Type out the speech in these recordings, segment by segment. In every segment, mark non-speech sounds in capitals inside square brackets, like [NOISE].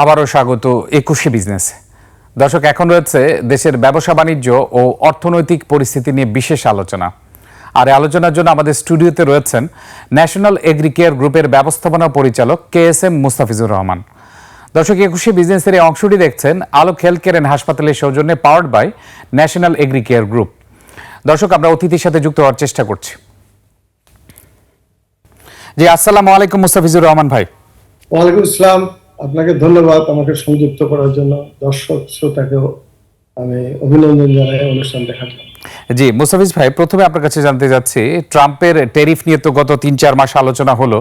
আবারও স্বাগত একুশে বিজনেসে দর্শক, এখন রয়েছে দেশের ব্যবসা, বাণিজ্য ও অর্থনৈতিক পরিস্থিতি নিয়ে বিশেষ আলোচনা। আর আলোচনার জন্য আমাদের স্টুডিওতে রয়েছেন ন্যাশনাল এগ্রিকেয়ার গ্রুপের ব্যবস্থাপনা পরিচালক K S M Mustafizur Rahman. দর্শক, একুশে বিজনেসের এই অংশটি দেখছেন আলোক হেলথ কেয়ার অ্যান্ড হাসপাতালের সৌজন্যে powered by National Agricare group দর্শক, আমরা অতিথির সাথে যুক্ত হওয়ার চেষ্টা করছি। জি, আসসালামু আলাইকুম মুস্তাফিজুর রহমান ভাই। ওয়ালাইকুম আপনাকে ধন্যবাদ আমাকে সংযুক্ত করার জন্য। দর্শক শ্রোতাকেও আমি অভিনন্দন জানাই, অনুষ্ঠান দেখার জন্য। জি মুসাফিজ ভাই, প্রথমে আপনার কাছে জানতে যাচ্ছি ট্রাম্পের টেরিফ নিয়ে তো গত তিন চার মাস আলোচনা হলো।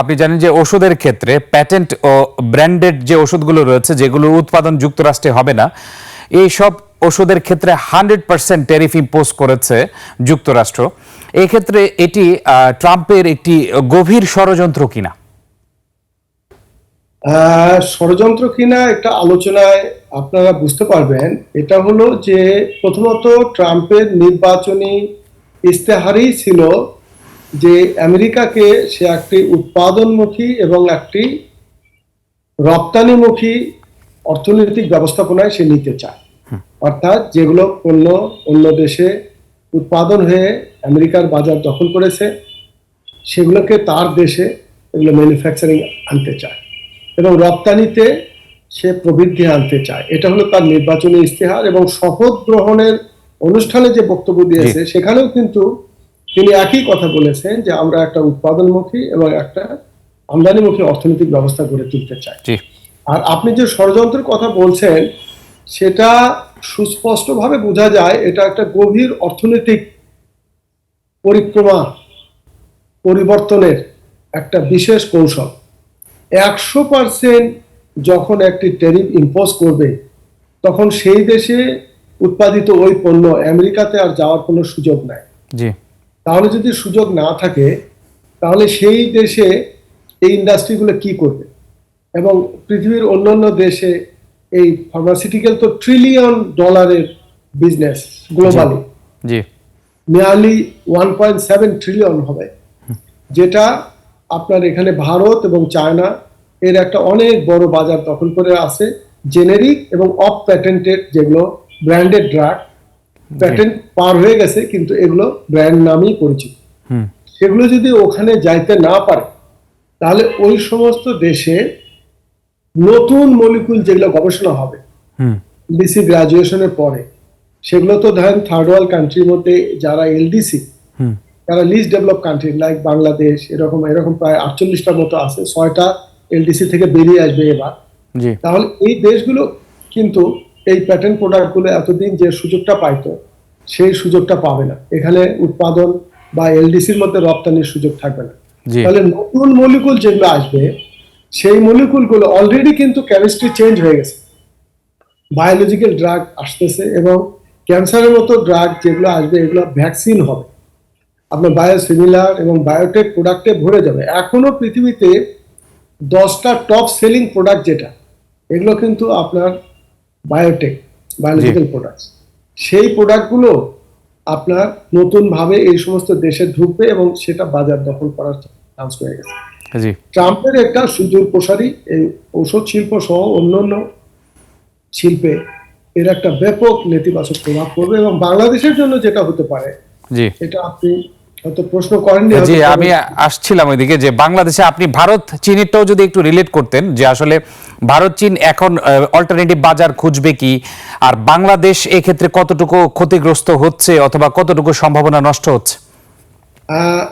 আপনি জানেন যে ওষুধের ক্ষেত্রে প্যাটেন্ট ও ব্র্যান্ডেড যে ওষুধগুলো রয়েছে, যেগুলো উৎপাদন যুক্তরাষ্ট্রে হবে না এই সব ওষুধের ক্ষেত্রে হান্ড্রেড পার্সেন্ট টেরিফ ইম্পোজ করেছে যুক্তরাষ্ট্র। এক্ষেত্রে এটি ট্রাম্পের একটি গভীর ষড়যন্ত্র কিনা? ষড়যন্ত্র কিনা একটা আলোচনায় আপনারা বুঝতে পারবেন। এটা হলো যে প্রথমত ট্রাম্পের নির্বাচনী ইস্তেহারই ছিল যে আমেরিকাকে সে একটি উৎপাদনমুখী এবং একটি রপ্তানিমুখী অর্থনৈতিক ব্যবস্থাপনায় সে নিতে চায়। অর্থাৎ যেগুলো পণ্য অন্য দেশে উৎপাদন হয়ে আমেরিকার বাজার দখল করেছে সেগুলোকে তার দেশে এগুলো ম্যানুফ্যাকচারিং আনতে চায়। এবং রপ্তানিতে সে প্রবৃদ্ধি আনতে চায়। এটা হলো তার নির্বাচনী ইস্তেহার এবং শপথ গ্রহণের অনুষ্ঠানে যে বক্তব্য দিয়েছে সেখানেও কিন্তু তিনি একই কথা বলেছেন যে আমরা একটা উৎপাদনমুখী এবং একটা আমদানিমুখী অর্থনৈতিক ব্যবস্থা গড়ে তুলতে চাই। আর আপনি যে ষড়যন্ত্রের কথা বলছেন সেটা সুস্পষ্টভাবে বোঝা যায় এটা একটা গভীর অর্থনৈতিক পরিক্রমা পরিবর্তনের একটা বিশেষ কৌশল। একশো পার্সেন্ট যখন একটি ট্যারিফ ইম্পোজ করবে তখন সেই দেশে উৎপাদিত ওই পণ্য আমেরিকাতে আর যাওয়ার কোনো সুযোগ নাই। জি। তাহলে যদি সুযোগ না থাকে তাহলে সেই দেশে এই ইন্ডাস্ট্রিগুলো কি করবে? এবং পৃথিবীর অন্যান্য দেশে এই ফার্মাসিউটিক্যাল তো ট্রিলিয়ন ডলারের বিজনেস গ্লোবালি জি। Nearly one point seven trillion হবে। যেটা আপনার এখানে ভারত এবং চায়না এর একটা অনেক বড় বাজার দখল করে আছে জেনেরিক এবং অফ প্যাটেন্টেড যেগুলো ব্র্যান্ডেড ড্রাগ প্যাটেন্ট পার হয়ে গেছে কিন্তু এগুলো ব্র্যান্ড নামেই পরিচিত। সেগুলো যদি ওখানে যাইতে না পারে তাহলে ওই সমস্ত দেশে নতুন মলিকুল যেগুলো গবেষণা হবে ডিসি গ্রাজুয়েশনের পরে সেগুলো তো ধরেন থার্ড ওয়ার্ল্ড কান্ট্রির মধ্যে যারা এলডিসি যারা list develop country like Bangladesh এরকম এরকম প্রায় আটচল্লিশটার মতো আছে ছয়টা এলডিসি থেকে বেরিয়ে আসবে এবার। তাহলে এই দেশগুলো কিন্তু এই প্যাটার্ন প্রোডাক্টগুলো এতদিন যে সুযোগটা পাইতো সেই সুযোগটা পাবে না। এখানে উৎপাদন বা এলডিসির মধ্যে রপ্তানির সুযোগ থাকবে না। তাহলে নতুন মলিকুল যেগুলো আসবে সেই মলিকুলগুলো অলরেডি কিন্তু কেমিস্ট্রি চেঞ্জ হয়ে গেছে। বায়োলজিক্যাল ড্রাগ আসতেছে এবং ক্যান্সারের মতো ড্রাগ যেগুলো আসবে এগুলো ভ্যাকসিন হবে। আপনার বায়োসিমিলার এবং বায়োটেক প্রোডাক্টে ভরে যাবে। এখনও পৃথিবীতে দশটা টপ সেলিং প্রোডাক্ট যেটা এগুলো কিন্তু আপনার বায়োটেক বায়োলজিক্যাল প্রোডাক্ট সেই প্রোডাক্টগুলো আপনার নতুনভাবে এই সমস্ত দেশে ঢুকবে এবং সেটা বাজার দখল করার চান্স হয়ে গেছে। ট্রাম্পের একটা সুদূর প্রসারী এই ঔষধ শিল্প সহ অন্যান্য শিল্পে এর একটা ব্যাপক নেতিবাচক প্রভাব পড়বে এবং বাংলাদেশের জন্য যেটা হতে পারে এটা আপনি হয়তো প্রশ্ন করেননি জি আমি আসছিলাম ওইদিকে যে বাংলাদেশে আপনি ভারত চীনেরটাও যদি একটু রিলেট করতেন যে আসলে ভারত চীন এখন অল্টারনেটিভ বাজার খুঁজবে কি? আর বাংলাদেশ এক্ষেত্রে কতটুকু ক্ষতিগ্রস্ত হচ্ছে অথবা কতটুকু সম্ভাবনা নষ্ট হচ্ছে?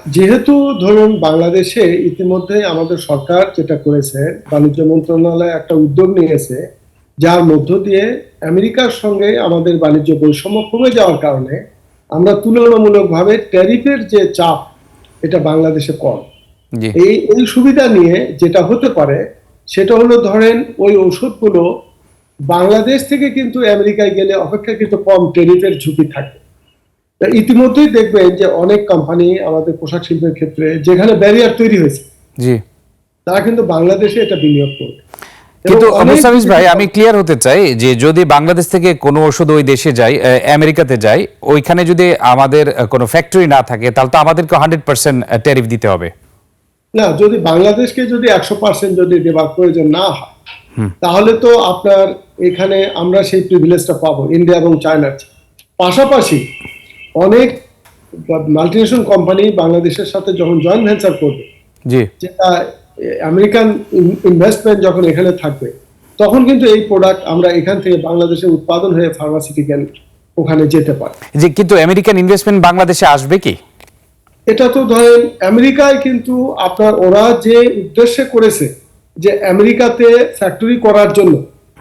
যেহেতু ধরুন বাংলাদেশে ইতিমধ্যে আমাদের সরকার যেটা করেছে বাণিজ্য মন্ত্রণালয় একটা উদ্যোগ নিয়েছে যার মধ্য দিয়ে আমেরিকার সঙ্গে আমাদের বাণিজ্য বৈষম্য কমে যাওয়ার কারণে আমরা তুলনামূলকভাবে ট্যারিফের যে চাপ এটা বাংলাদেশে কম। এই এই সুবিধা নিয়ে যেটা হতে পারে সেটা হলো ধরেন ওই ওষুধগুলো বাংলাদেশ থেকে কিন্তু আমেরিকায় গেলে অপেক্ষাকৃত কম টেরিফের ঝুঁকি থাকে। তা ইতিমধ্যেই দেখবেন যে অনেক কোম্পানি আমাদের পোশাক শিল্পের ক্ষেত্রে যেখানে ব্যারিয়ার তৈরি হয়েছে তারা কিন্তু বাংলাদেশে এটা বিনিয়োগ করবে। কিন্তু মুস্তাফিজ ভাই আমি [LAUGHS] ক্লিয়ার হতে চাই যে যদি বাংলাদেশ থেকে কোনো ওষুধ ওই দেশে যায় আমেরিকাতে যায় ওইখানে যদি আমাদের কোনো ফ্যাক্টরি না থাকে তাহলে তো আমাদেরকে হান্ড্রেড পার্সেন্ট ট্যারিফ দিতে হবে। না যদি বাংলাদেশকে যদি একশো পার্সেন্ট যদি দেবার প্রয়োজন না হয় তাহলে তো আপনার এখানে আমরা সেই প্রিভিলেজটা পাবো ইন্ডিয়া এবং চায়নার পাশাপাশি অনেক মাল্টিনেশনাল কোম্পানি বাংলাদেশের সাথে যখন জয়েন্ট ভেঞ্চার করবে যেটা আমেরিকান ইনভেস্টমেন্ট যখন এখানে থাকবে তখন কিন্তু এই প্রোডাক্ট আমরা এখান থেকে বাংলাদেশে উৎপাদন হয়ে ফার্মাসিউটিক্যাল ওখানে যেতে পারে। যে কিন্তু আমেরিকান ইনভেস্টমেন্ট বাংলাদেশে আসবে কি? এটা তো ধরেন আমেরিকায় কিন্তু আপনার ওরা যে উদ্দেশ্যে করেছে যে আমেরিকাতে ফ্যাক্টরি করার জন্য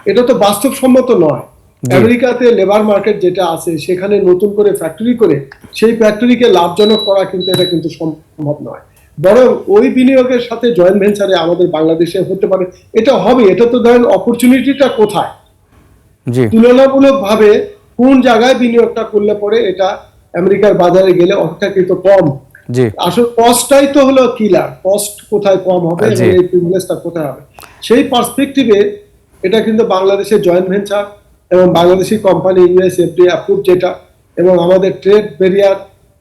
এটা তো বাস্তবসম্মত নয়। আমেরিকাতে লেবার মার্কেট যেটা আছে সেখানে নতুন করে ফ্যাক্টরি করে সেই ফ্যাক্টরিকে লাভজনক করা কিন্তু এটা কিন্তু সম্ভব নয়। বরং ওই বিনিয়োগের সাথে জয়েন্ট ভেঞ্চারে আমাদের বাংলাদেশে হতে পারে। এটা হবে এটা তো ধরেন অপরচুনিটিটা কোথায়? জি। তুলনামূলক ভাবে কোন জায়গায় বিনিয়োগটা করলে পরে এটা আমেরিকার বাজারে গেলে অপেক্ষাকৃত কম? জি। আসল কস্টটাই তো হলো কিলার কস্ট কোথায় কম হবে। এই প্রিভিলেজটা কোথায় হবে? সেই পার্সপেক্টিভে এটা কিন্তু বাংলাদেশের জয়েন্ট ভেঞ্চার এবং Bangladeshi company US FD approve যেটা এবং আমাদের ট্রেড ব্যারিয়ার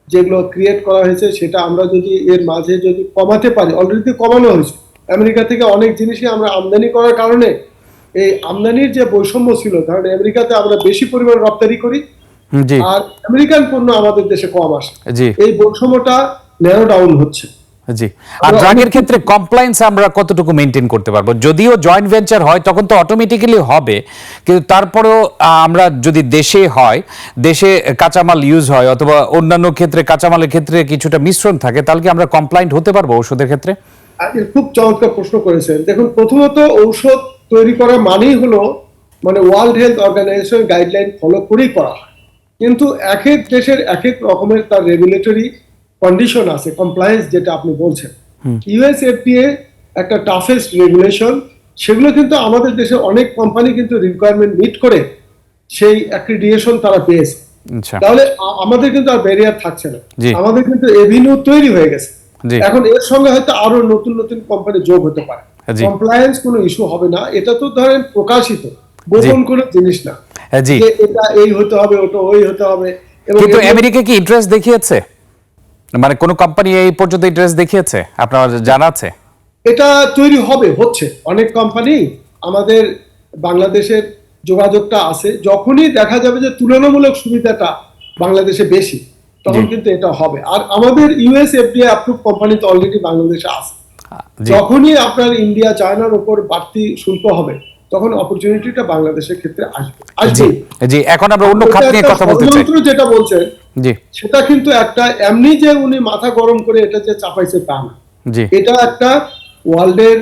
যেগুলো ক্রিয়েট করা হয়েছে সেটা আমরা যদি এর মাঝে যদি কমাতে পারি অলরেডি কমানো হয়েছে। আমেরিকা থেকে অনেক জিনিসই আমরা আমদানি করার কারণে এই আমদানির যে বৈষম্য ছিল কারণ আমেরিকাতে আমরা বেশি পরিমাণ রপ্তানি করি আর আমেরিকান পণ্য আমাদের দেশে কম আসে। এই বৈষম্যটা ন্যারো ডাউন হচ্ছে। জি। আর ড্রাগের ক্ষেত্রে কমপ্লায়েন্স আমরা কতটুকু মেনটেন করতে পারব? যদিও জয়েন্ট ভেঞ্চার হয় তখন তো অটোমেটিক্যালি হবে। কিন্তু তারপরেও আমরা যদি দেশে হয় দেশে কাঁচামাল ইউজ হয় অথবা অন্যান্য ক্ষেত্রে কাঁচামালের ক্ষেত্রে কিছুটা মিশ্রণ থাকে তাহলে কি আমরা কমপ্লায়েন্ট হতে পারব ওষুধের ক্ষেত্রে? খুব চমৎকার প্রশ্ন করেছেন। দেখুন প্রথমত ঔষধ তৈরি করা মানেই হলো মানে World Health Organization guideline follow করেই করা হয়। কিন্তু এক এক দেশের এক এক রকমের তার রেগুলেটরি কন্ডিশন আছে কমপ্লায়েন্স যেটা আপনি বলছেন। ইউএস এফডিএ একটা টাফেস্ট রেগুলেশন সেগুলো কিন্তু আমাদের দেশে অনেক কোম্পানি কিন্তু রিকোয়ারমেন্ট মিট করে সেই অ্যাক্রিডিয়েশন তারা পেয়েছে। আচ্ছা। তাহলে আমাদের কিন্তু আর ব্যারিয়ার থাকছে না। আমাদের কিন্তু এভিনিউ তৈরি হয়ে গেছে। এখন এর সঙ্গে হয়তো আরও নতুন নতুন কোম্পানি যোগ হতে পারে। কমপ্লায়েন্স কোনো ইস্যু হবে না। এটা তো ধরেন প্রকাশিত গোপন কোনো জিনিস না। হ্যাঁ, যে এটা এই হতে হবে ওটা ওই হতে হবে। এবং কিন্তু আমেরিকা কি ইন্টারেস্ট দেখিয়েছে? মানে কোন কোম্পানি এই পর্যন্ত ইন্টারেস্ট দেখিয়েছে? আপনার জানা আছে? এটা তৈরি হবে হচ্ছে। অনেক কোম্পানি আমাদের বাংলাদেশের যোগাযোগটা আছে। যখনই দেখা যাবে যে তুলনামূলক সুবিধাটা বাংলাদেশে বেশি তখন কিন্তু এটা হবে। আর আমাদের ইউএস এফডিএ অ্যাপ্রুভ কোম্পানি তো অলরেডি বাংলাদেশে আছে। যখনই আপনার ইন্ডিয়া চায়নার উপর বাড়তি শুল্ক হবে তখন অপরচুনিটিটা বাংলাদেশের ক্ষেত্রে আসবে। আসবে। জি এখন আমরা অন্য খাত নিয়ে কথা বলতে চাই। যেটা বলছেন জি। সেটা কিন্তু একটা এমনি যে উনি মাথা গরম করে এটা যে চাপাইছে তা না। জি। এটা একটা ওয়ার্ল্ডের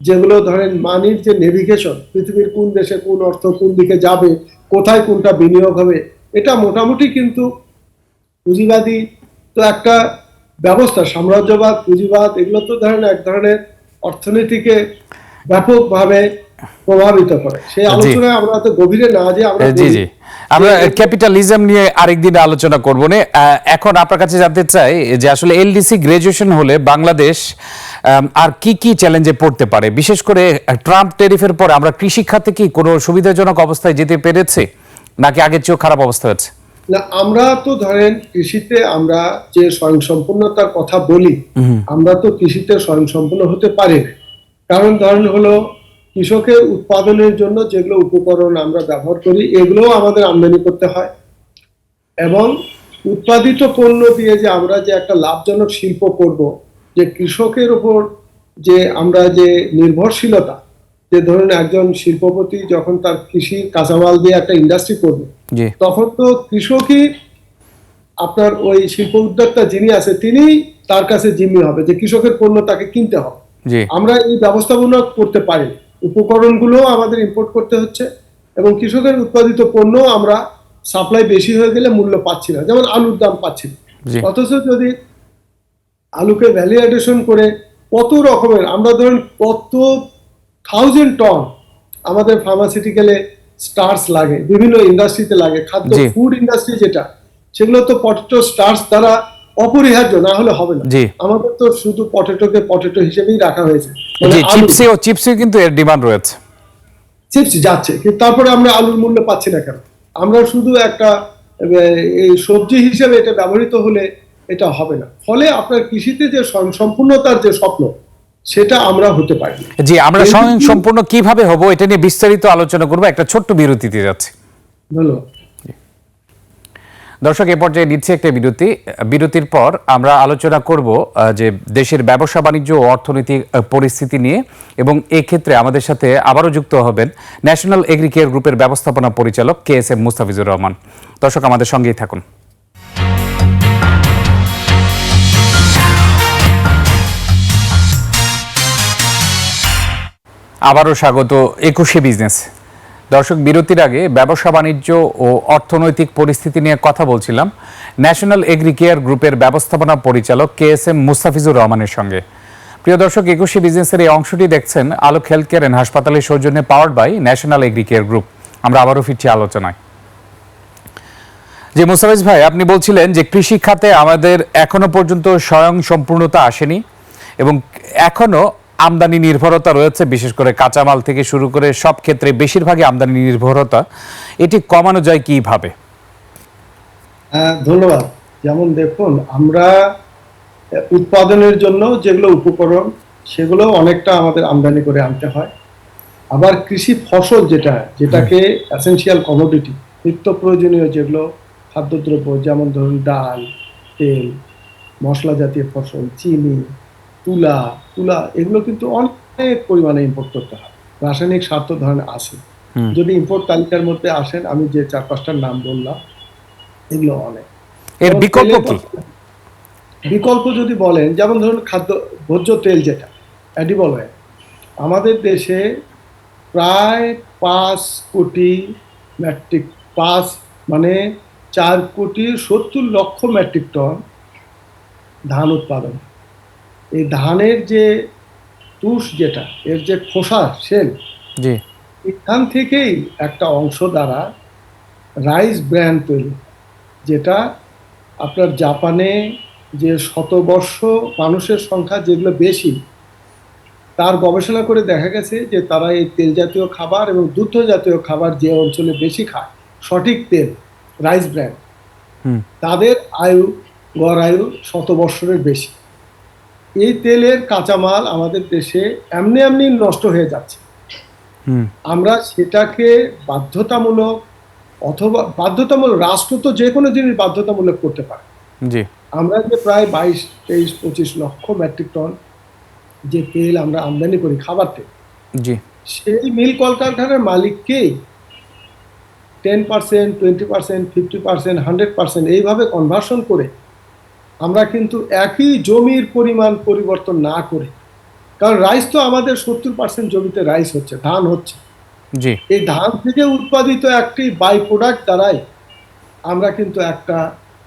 যেগুলো ধরেন মানির যে নেভিগেশন পৃথিবীর কোন দেশে কোন অর্থ কোন দিকে যাবে কোথায় কোনটা বিনিয়োগ হবে এটা মোটামুটি কিন্তু পুঁজিবাদী তো একটা ব্যবস্থা সাম্রাজ্যবাদ পুঁজিবাদ এগুলো তো ধরেন এক ধরনের অর্থনীতিকে ব্যাপকভাবে প্রভাবিত করে। সেই আলোচনায় আমরা তো গভীরে না যে আমরা জি জি। আমরা ক্যাপিটালিজম নিয়ে আরেকদিন আলোচনা করব না। এখন আপনার কাছে জানতে চাই যে আসলে এলডিসি গ্রাজুয়েশন হলে বাংলাদেশ আর কি কি চ্যালেঞ্জে পড়তে পারে? বিশেষ করে ট্রাম্প টেরিফের পর আমরা কৃষি খাতে কি কোনো সুবিধাজনক অবস্থায় যেতে পেরেছে? নাকি আগের চেয়েও খারাপ অবস্থা হচ্ছে? না আমরা তো ধরেন কৃষিতে আমরা যে স্বয়ংসম্পূর্ণতার কথা বলি আমরা তো কৃষিতে স্বয়ংসম্পূর্ণ হতে পারি কারণ ধরেন হলো কৃষকের উৎপাদনের জন্য যেগুলো উপকরণ আমরা ব্যবহার করি এগুলো আমাদের আমদানি করতে হয়। এবং উৎপাদিত পণ্য দিয়ে যে আমরা যে একটা লাভজনক শিল্প করব যে কৃষকের উপর যে আমরা যে নির্ভরশীলতা যে ধরুন একজন শিল্পপতি যখন তার কৃষি কাঁচামাল দিয়ে একটা ইন্ডাস্ট্রি করবে তখন তো কৃষকই আপনার ওই শিল্প উদ্যোক্তা যিনি আছে তিনি তার কাছে জিম্মি হবে যে কৃষকের পণ্য তাকে কিনতে হবে। আমরা এই ব্যবস্থাপনা করতে পারি না। উপকরণগুলো আমাদের ইম্পোর্ট করতে হচ্ছে এবং কৃষকের উৎপাদিত পণ্য আমরা সাপ্লাই বেশি হয়ে গেলে মূল্য পাচ্ছি না। যেমন আলুর দাম পাচ্ছি না। অথচ যদি আলুকে ভ্যালিডেশন করে কত রকমের আমরা ধরুন কত থাউজেন্ড টন আমাদের ফার্মাসিউটিক্যালে স্টার্স লাগে বিভিন্ন ইন্ডাস্ট্রিতে লাগে খাদ্য ফুড ইন্ডাস্ট্রি যেটা সেগুলো তো পটেটো স্টার্স দ্বারা অপরিহার্য না হলে হবে না। জি। আমাদের তো শুধু পটেটোকে পটেটো হিসেবেই রাখা হয়েছে। মানে জি আলু- চিপসেও চিপসেও কিন্তু এর ডিমান্ড রয়েছে। চিপস যাচ্ছে কিন্তু তারপরে আমরা আলুর মূল্য পাচ্ছি না কেন? আমরা শুধু একটা এই সবজি হিসেবে এটা ব্যবহৃত হলে এটা হবে না। ফলে আপনার কৃষিতে যে সম্পূর্ণতার যে স্বপ্ন সেটা আমরা হতে পারি। জি আমরা স্বয়ং সম্পূর্ণ কীভাবে হব এটা নিয়ে বিস্তারিত আলোচনা করব। একটা ছোট্ট বিরতিতে যাচ্ছি। ধন্যবাদ। দর্শক, এ পর্যায়ে নিচ্ছে একটা বিরতি। বিরতির পর আমরা আলোচনা করব যে দেশের ব্যবসা, বাণিজ্য ও অর্থনৈতিক পরিস্থিতি নিয়ে এবং এক্ষেত্রে আমাদের সাথে আবারও যুক্ত হবেন ন্যাশনাল এগ্রিকেয়ার গ্রুপের ব্যবস্থাপনা পরিচালক K S M Mustafizur Rahman. দর্শক, আমাদের সঙ্গেই থাকুন। আবারও স্বাগত একুশে বিজনেস। দর্শক, বিরতির আগে ব্যবসা, বাণিজ্য ও অর্থনৈতিক পরিস্থিতি নিয়ে কথা বলছিলাম ন্যাশনাল এগ্রিকেয়ার গ্রুপের ব্যবস্থাপনা পরিচালক কে এস এম মুস্তাফিজুর রহমানের সঙ্গে। প্রিয় দর্শক, একুশে বিজনেসের এই অংশটি দেখছেন আলোক হেলথ কেয়ার অ্যান্ড হাসপাতালের সৌজন্যে powered by National Agricare group. আমরা আবারও ফিরছি আলোচনায়। যে মুস্তাফিজ ভাই, আপনি বলছিলেন যে কৃষি খাতে আমাদের এখনও পর্যন্ত স্বয়ং সম্পূর্ণতা আসেনি এবং এখনও আমদানি নির্ভরতা রয়েছে বিশেষ করে কাঁচামাল থেকে শুরু করে সব ক্ষেত্রে বেশিরভাগই আমদানি নির্ভরতা। এটি কমানো যায় কীভাবে? ধন্যবাদ। যেমন দেখুন আমরা উৎপাদনের জন্য যেগুলো উপকরণ সেগুলো অনেকটা আমাদের আমদানি করে আনতে হয়। আবার কৃষি ফসল যেটা যেটাকে এসেনশিয়াল কমোডিটি নিত্য প্রয়োজনীয় যেগুলো খাদ্যদ্রব্য যেমন ধরুন ডাল তেল মশলা জাতীয় ফসল চিনি তুলা তুলা এগুলো কিন্তু অনেক পরিমাণে ইম্পোর্ট করতে হয়। রাসায়নিক সার তো ধরেন আছে। যদি ইম্পোর্ট তালিকার মধ্যে আসেন আমি যে চার পাঁচটার নাম বললাম এগুলো অনেক। এর বিকল্প কি? বিকল্প যদি বলেন যেমন ধরুন খাদ্য ভোজ্য তেল যেটা অ্যাডিবল অয়েল আমাদের দেশে প্রায় পাঁচ কোটি মেট্রিক পাঁচ মানে চার কোটি সত্তর লক্ষ মেট্রিক টন ধান উৎপাদন এই ধানের যে তুষ যেটা এর যে খোসা সেল জি। এখান থেকেই একটা অংশ দ্বারা রাইস ব্র্যান্ড তৈরি যেটা আপনার জাপানে যে শতবর্ষ মানুষের সংখ্যা যেগুলো বেশি তার গবেষণা করে দেখা গেছে যে তারা এই তেল জাতীয় খাবার এবং দুগ্ধ জাতীয় খাবার যে অঞ্চলে বেশি খায় সঠিক তেল রাইস ব্র্যান্ড তাদের আয়ু গড় আয়ু শত বৎসরের বেশি। এই তেলের কাঁচামাল আমাদের দেশে এমনি এমনি নষ্ট হয়ে যাচ্ছে। আমরা সেটাকে বাধ্যতামূলক অথবা বাধ্যতামূলক রাষ্ট্র তো যে কোনো জিনিস বাধ্যতামূলক করতে পারে। জি। আমরা যে প্রায় বাইশ তেইশ পঁচিশ লক্ষ মেট্রিক টন যে তেল আমরা আমদানি করি খাবার তেল জি। সেই মিল কলকারখানার মালিককেই ten percent twenty percent fifty percent hundred percent এইভাবে কনভার্সন করে আমরা কিন্তু একই জমির পরিমাণ পরিবর্তন না করে কারণ রাইস তো আমাদের সত্তর পার্সেন্ট জমিতে রাইস হচ্ছে ধান হচ্ছে। জি। এই ধান থেকে উৎপাদিত একটি বাই প্রোডাক্ট দ্বারাই আমরা কিন্তু একটা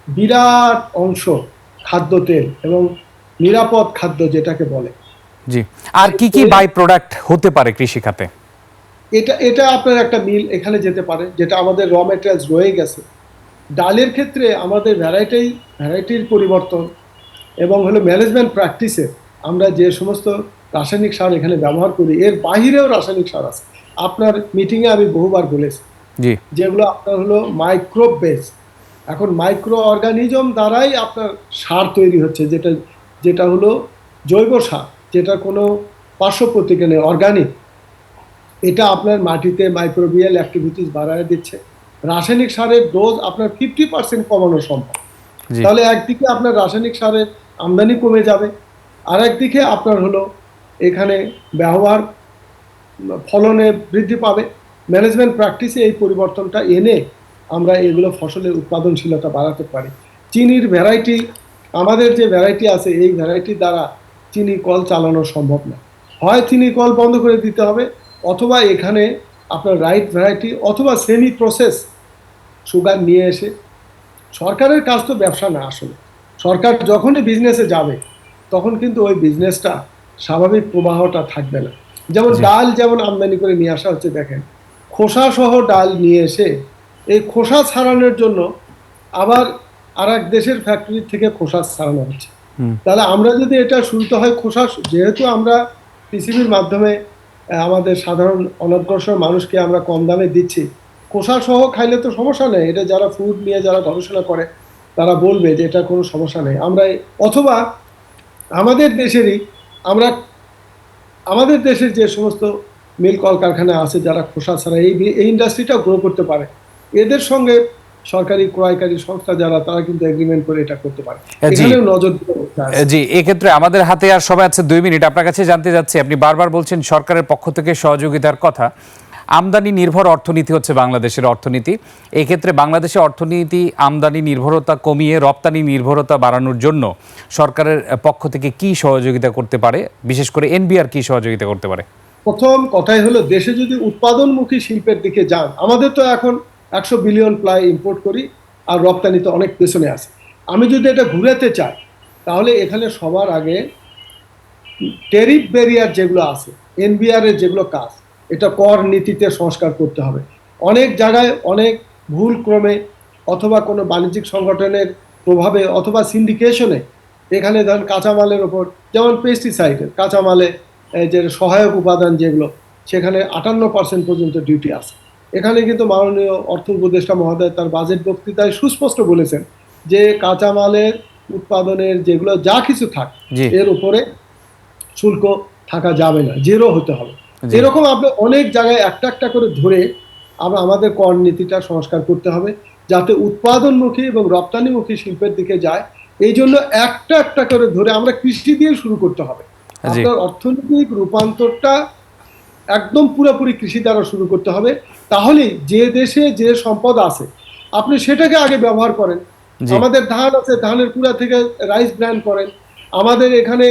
বিরাট অংশ খাদ্য তেল এবং নিরাপদ খাদ্য যেটাকে বলে। জি। আর কি কি বাই প্রোডাক্ট হতে পারে কৃষি খাতে এটা এটা আপনার একটা মিল এখানে যেতে পারে যেটা আমাদের র মেটেরিয়ালস রয়ে গেছে। ডালের ক্ষেত্রে আমাদের ভ্যারাইটি ভ্যারাইটির পরিবর্তন এবং হলো ম্যানেজমেন্ট প্র্যাকটিসে আমরা যে সমস্ত রাসায়নিক সার এখানে ব্যবহার করি এর বাহিরেও রাসায়নিক সার আছে। আপনার মিটিংয়ে আমি বহুবার বলেছি যেগুলো আপনার হলো মাইক্রো বেস এখন মাইক্রো অর্গানিজম দ্বারাই আপনার সার তৈরি হচ্ছে যেটা যেটা হলো জৈব সার যেটা কোনো পার্শ্ব প্রতিক্রিয়া নেই অর্গানিক এটা আপনার মাটিতে মাইক্রোবিয়াল অ্যাক্টিভিটিস বাড়ায় দিচ্ছে। রাসায়নিক সারের ডোজ আপনার ফিফটি পার্সেন্ট কমানো সম্ভব। তাহলে একদিকে আপনার রাসায়নিক সারের আমদানি কমে যাবে আর একদিকে আপনার হলো এখানে ব্যবহার ফলনে বৃদ্ধি পাবে। ম্যানেজমেন্ট প্র্যাকটিসে এই পরিবর্তনটা এনে আমরা এগুলো ফসলের উৎপাদনশীলতা বাড়াতে পারি। চিনির ভ্যারাইটি আমাদের যে ভ্যারাইটি আছে এই ভ্যারাইটি দ্বারা চিনি কল চালানো সম্ভব না। হয় চিনি কল বন্ধ করে দিতে হবে অথবা এখানে আপনার রাইট ভ্যারাইটি অথবা সেমি প্রসেস সুগার নিয়ে এসে সরকারের কাজ তো ব্যবসা না আসলে। সরকার যখনই বিজনেসে যাবে তখন কিন্তু ওই বিজনেসটা স্বাভাবিক প্রবাহটা থাকবে না। যেমন ডাল যেমন আমদানি করে নিয়ে আসা হচ্ছে দেখেন। খোসা সহ ডাল নিয়ে এসে এই খোসা ছাড়ানোর জন্য আবার আর এক দেশের ফ্যাক্টরি থেকে খোসা ছাড়ানো হচ্ছে। তাহলে আমরা যদি এটা শুনতে হয় খোসা যেহেতু আমরা পৃথিবীর মাধ্যমে আমাদের সাধারণ অনগ্রসর মানুষকে আমরা কম দামে দিচ্ছি খোসা সহ খাইলে তো সমস্যা নেই। এটা যারা ফুড নিয়ে যারা গবেষণা করে তারা বলবে যে এটা কোনো সমস্যা নেই। আমরা অথবা আমাদের দেশেরই আমরা আমাদের দেশের যে সমস্ত মিল কলকারখানা আছে যারা খোসা ছাড়া এই এই ইন্ডাস্ট্রিটা গ্রো করতে পারে এদের সঙ্গে সরকারি ক্রয়কারী সংস্থা যারা তারা কিন্তু এগ্রিমেন্ট করে এটা করতে পারে। এখানেও নজর জি এক্ষেত্রে আমাদের হাতে আর সময় আছে দুই মিনিট। আপনার কাছে জানতে যাচ্ছি আপনি বারবার বলছেন সরকারের পক্ষ থেকে সহযোগিতার কথা। আমদানি নির্ভর অর্থনীতি হচ্ছে বাংলাদেশের অর্থনীতি। এক্ষেত্রে বাংলাদেশের অর্থনীতি আমদানি নির্ভরতা কমিয়ে রপ্তানি নির্ভরতা বাড়ানোর জন্য সরকারের পক্ষ থেকে কি সহযোগিতা করতে পারে? বিশেষ করে এনবিআর কি সহযোগিতা করতে পারে? প্রথম কথাই হলো, দেশে যদি উৎপাদনমুখী শিল্পের দিকে যান, আমাদের তো এখন একশো বিলিয়ন প্লাই ইম্পোর্ট করি আর রপ্তানি তো অনেক পেছনে আছে। আমি যদি এটা ঘুরাতে চাই, তাহলে এখানে সবার আগে টেরিফ ব্যারিয়ার যেগুলো আছে, এনবিআর এর যেগুলো কাজ এটা কর নীতিতে সংস্কার করতে হবে। অনেক জায়গায় অনেক ভুল ক্রমে অথবা কোনো বাণিজ্যিক সংগঠনের প্রভাবে অথবা সিন্ডিকেশনে এখানে ধরেন কাঁচামালের ওপর যেমন পেস্টিসাইডের কাঁচামালে যে সহায়ক উপাদান যেগুলো সেখানে আটান্ন পার্সেন্ট পর্যন্ত ডিউটি আছে। এখানে কিন্তু মাননীয় অর্থ উপদেষ্টা মহোদয় তার বাজেট বক্তৃতায় সুস্পষ্ট বলেছেন যে কাঁচামালের উৎপাদনের যেগুলো যা কিছু থাক এর উপরে শুল্ক থাকা যাবে না জিরো হতে হবে। এরকম আপনি অনেক জায়গায় একটা একটা করে ধরে আমরা আমাদের কর নীতিটা সংস্কার করতে হবে যাতে উৎপাদনমুখী এবং রপ্তানিমুখী শিল্পের দিকে যায়। এই জন্য একটা একটা করে ধরে আমরা কৃষি দিয়ে শুরু করতে হবে। আপনার অর্থনৈতিক রূপান্তরটা একদম পুরোপুরি কৃষি দ্বারা শুরু করতে হবে। তাহলেই যে দেশে যে সম্পদ আছে আপনি সেটাকে আগে ব্যবহার করেন। আমাদের ধান আছে ধানের কুড়া থেকে রাইস ব্র্যান্ড করেন। আমাদের এখানে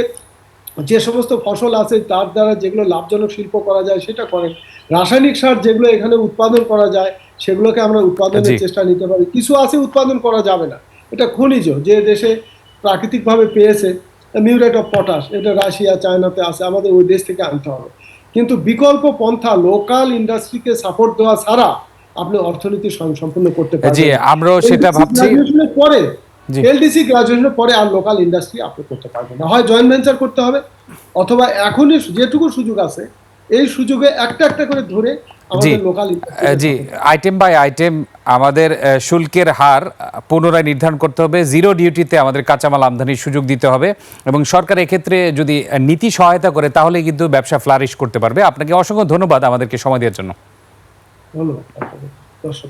যে সমস্ত ফসল আছে তার দ্বারা যেগুলো লাভজনক শিল্প করা যায় সেটা করেন। রাসায়নিক সার যেগুলো এখানে উৎপাদন করা যায় সেগুলোকে আমরা উৎপাদনের চেষ্টা নিতে পারি। কিছু আছে উৎপাদন করা যাবে না। এটা খনিজ যে দেশে প্রাকৃতিকভাবে পেয়েছে মিউরেট অফ পটাশ এটা রাশিয়া চায়নাতে আছে আমাদের ওই দেশ থেকে আনতে হবে। কিন্তু বিকল্প পন্থা লোকাল ইন্ডাস্ট্রিকে সাপোর্ট দেওয়া ছাড়া আপনি অর্থনীতি সম্পূর্ণ করতে পারবেন জি না। আমরাও সেটা ভাবছি। পরে। এলডিসি গ্রাজুয়েশনের পরে আর লোকাল ইন্ডাস্ট্রি আপনি করতে পারবেন না। হয় জয়েন্ট ভেঞ্চার করতে হবে অথবা এখনই যেটুকু সুযোগ আছে এই সুযোগে একটা একটা করে ধরে আমাদের জি। আইটেম বাই আইটেম আমাদের শুল্কের হার পুনরায় নির্ধারণ করতে হবে। জিরো ডিউটিতে আমাদের কাঁচামাল আমদানির সুযোগ দিতে হবে এবং সরকার এক্ষেত্রে যদি নীতি সহায়তা করে তাহলে কিন্তু ব্যবসা ফ্লারিশ করতে পারবে। আপনাকে অসংখ্য ধন্যবাদ আমাদেরকে সময় দেওয়ার জন্য। ধন্যবাদ দর্শক